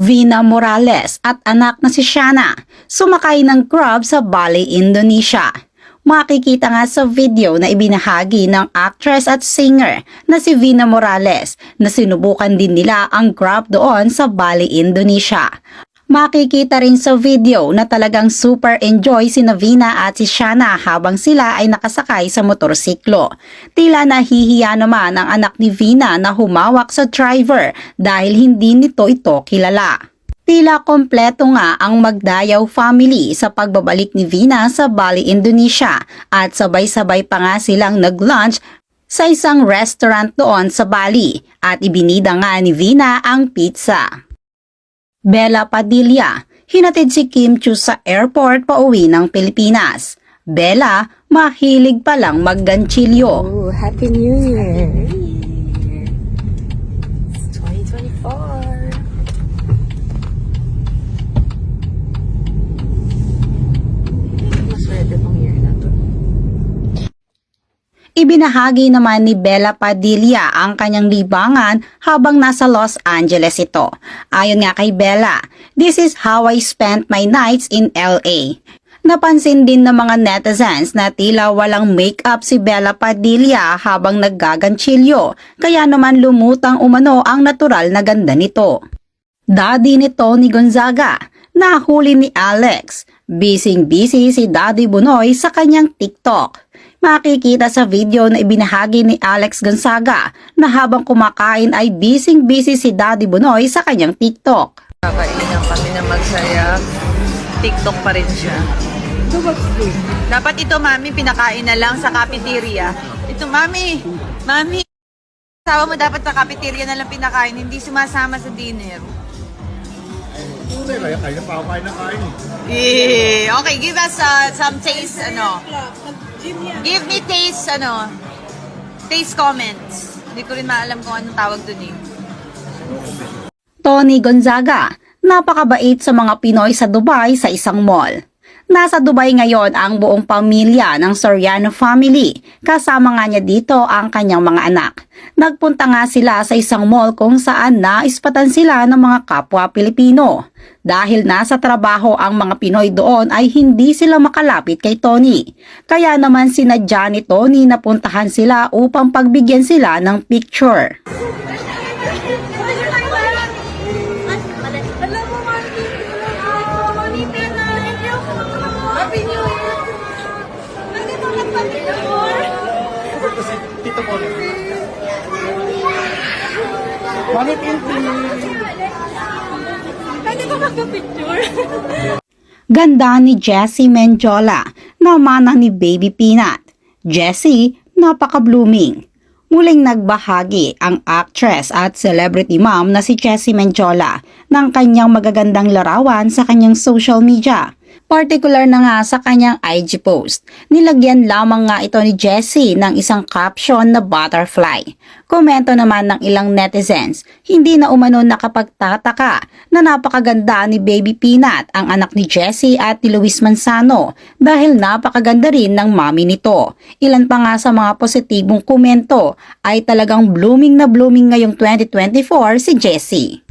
Vina Morales at anak na si Shana sumakay ng Grab sa Bali, Indonesia. Makikita nga sa video na ibinahagi ng actress at singer na si Vina Morales na sinubukan din nila ang Grab doon sa Bali, Indonesia. Makikita rin sa video na talagang super enjoy si Navina at si Shana habang sila ay nakasakay sa motorsiklo. Tila nahihiya naman ang anak ni Vina na humawak sa driver dahil hindi nito ito kilala. Tila kompleto nga ang Magdayaw family sa pagbabalik ni Vina sa Bali, Indonesia at sabay-sabay pa nga silang nag-lunch sa isang restaurant doon sa Bali at ibinida nga ni Vina ang pizza. Bella Padilla, hinatid si Kim Chu sa airport pauwi ng Pilipinas. Bella, mahilig palang magganchilyo. Oh, Happy New Year! It's 2024. Maswerte tong year na to. Ibinahagi naman ni Bella Padilla ang kanyang libangan habang nasa Los Angeles ito. Ayon nga kay Bella, this is how I spent my nights in LA. Napansin din ng mga netizens na tila walang makeup si Bella Padilla habang naggaganchilyo, kaya naman lumutang umano ang natural na ganda nito. Daddy ni Tony Gonzaga, nahuli ni Alex. Bising-busy si Daddy Bunoy sa kanyang TikTok. Makikita sa video na ibinahagi ni Alex Gonzaga na habang kumakain ay bising-busy si Daddy Bunoy sa kanyang TikTok. Kakainan kami na magsaya. TikTok pa rin siya. Dapat ito, mami, pinakain na lang sa cafeteria. Ito, mami, mami, asawa mo dapat sa cafeteria na lang pinakain, hindi sumasama sa dinner. Tunay, kaya kain na pa ako kain na kain eh. Eh, okay, give us uh, some taste, ano. Give me taste, ano, taste comments. Hindi ko rin maalam kung anong tawag dun eh. Tony Gonzaga, napakabait sa mga Pinoy sa Dubai sa isang mall. Nasa Dubai ngayon ang buong pamilya ng Soriano family. Kasama nga niya dito ang kanyang mga anak. Nagpunta nga sila sa isang mall kung saan naispatan sila ng mga kapwa Pilipino. Dahil nasa trabaho ang mga Pinoy doon ay hindi sila makalapit kay Tony. Kaya naman sinadya ni Tony na puntahan sila upang pagbigyan sila ng picture. Tito ko. Mami Pinti! Pwede ba magka-picture? Ganda ni Jessie Menjola na mana ni Baby Peanut. Jessie, napaka-blooming. Muling nagbahagi ang actress at celebrity mom na si Jessie Menjola ng kanyang magagandang larawan sa kanyang social media. Particular na nga sa kanyang IG post. Nilagyan lamang nga ito ni Jessie ng isang caption na butterfly. Komento naman ng ilang netizens, hindi na umano nakapagtataka na napakaganda ni Baby Peanut ang anak ni Jessie at ni Luis Manzano dahil napakaganda rin ng mami nito. Ilan pa nga sa mga positibong komento ay talagang blooming na blooming ngayong 2024 si Jessie.